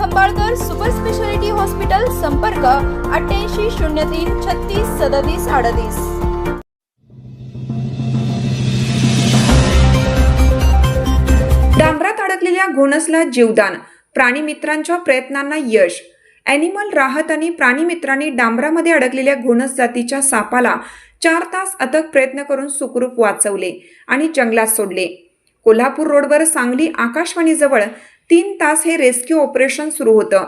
Khambalkar super speciality hospital संपर्क अठ्ठ्याऐंशी शून्य तीन छत्तीस सदतीस अडतीस. डांबरात अडकलेल्या घोणसला जीवदान प्राणीमित्रांच्या प्रयत्नांना यश. ॲनिमल राहत आणि प्राणीमित्रांनी डांबरामध्ये अडकलेल्या घोणस जातीच्या सापाला चार तास अथक प्रयत्न करून सुखरूप वाचवले आणि जंगलात सोडले. कोल्हापूर रोडवर सांगली आकाशवाणीजवळ तीन तास हे रेस्क्यू ऑपरेशन सुरू होतं.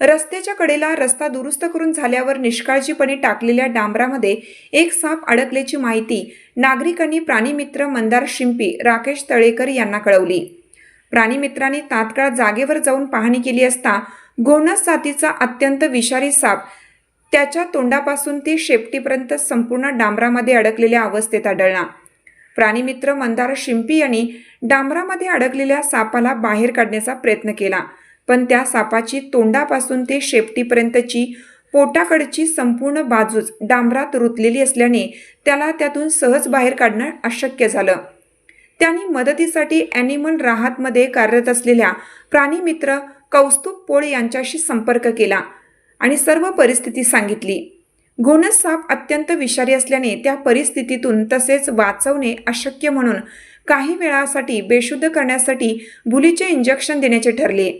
रस्त्याच्या कडेला रस्ता दुरुस्त करून झाल्यावर निष्काळजीपणे टाकलेल्या डांबरामध्ये एक साप अडकल्याची माहिती नागरिकांनी प्राणीमित्र मंदार शिंपी राकेश तळेकर यांना कळवली. प्राणीमित्रांनी तात्काळ जागेवर जाऊन पाहणी केली असता घोणस जातीचा अत्यंत विषारी साप त्याच्या तोंडापासून ते शेपटीपर्यंत संपूर्ण डांबरामध्ये अडकलेल्या अवस्थेत आढळला. प्राणीमित्र मंदार शिंपी यांनी डांबरामध्ये अडकलेल्या सापाला बाहेर काढण्याचा प्रयत्न केला. पण त्या सापाची तोंडापासून ते शेपटीपर्यंतची पोटाकडची संपूर्ण बाजूच डांबरात रुतलेली असल्याने त्याला त्यातून सहज बाहेर काढणं अशक्य झालं. त्यांनी मदतीसाठी ॲनिमल राहतमध्ये कार्यरत असलेल्या प्राणीमित्र कौस्तुभ पोळ यांच्याशी संपर्क केला आणि सर्व परिस्थिती सांगितली. घोणस साप अत्यंत विषारी असल्याने त्या परिस्थितीतून तसेच वाचवणे अशक्य म्हणून काही वेळासाठी बेशुद्ध करण्यासाठी भुलीचे इंजेक्शन देण्याचे ठरले.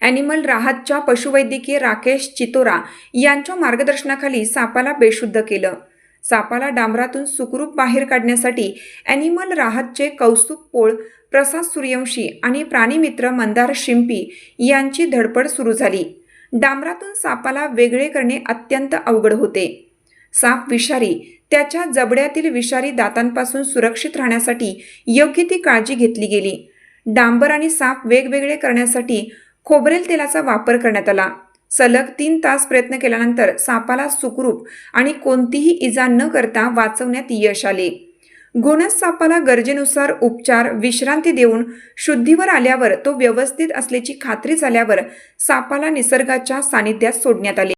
ॲनिमल राहतच्या पशुवैद्यकीय राकेश चितोरा यांच्या मार्गदर्शनाखाली सापाला बेशुद्ध केलं. सापाला डांबरातून सुखरूप बाहेर काढण्यासाठी ॲनिमल राहतचे कौस्तुभ पोळ प्रसाद सूर्यवंशी आणि प्राणीमित्र मंदार शिंपी यांची धडपड सुरू झाली. डांबरातून सापाला वेगळे करणे अत्यंत अवघड होते. साप विषारी त्याच्या जबड्यातील विषारी दातांपासून सुरक्षित राहण्यासाठी योग्य ती काळजी घेतली गेली. डांबर आणि साप वेगवेगळे करण्यासाठी खोबरेल तेलाचा वापर करण्यात आला. सलग तीन तास प्रयत्न केल्यानंतर सापाला सुखरूप आणि कोणतीही इजा न करता वाचवण्यात यश आले. घोणस सापाला गरजेनुसार उपचार विश्रांती देऊन शुद्धीवर आल्यावर तो व्यवस्थित असल्याची खात्री झाल्यावर सापाला निसर्गाच्या सानिध्यात सोडण्यात आले.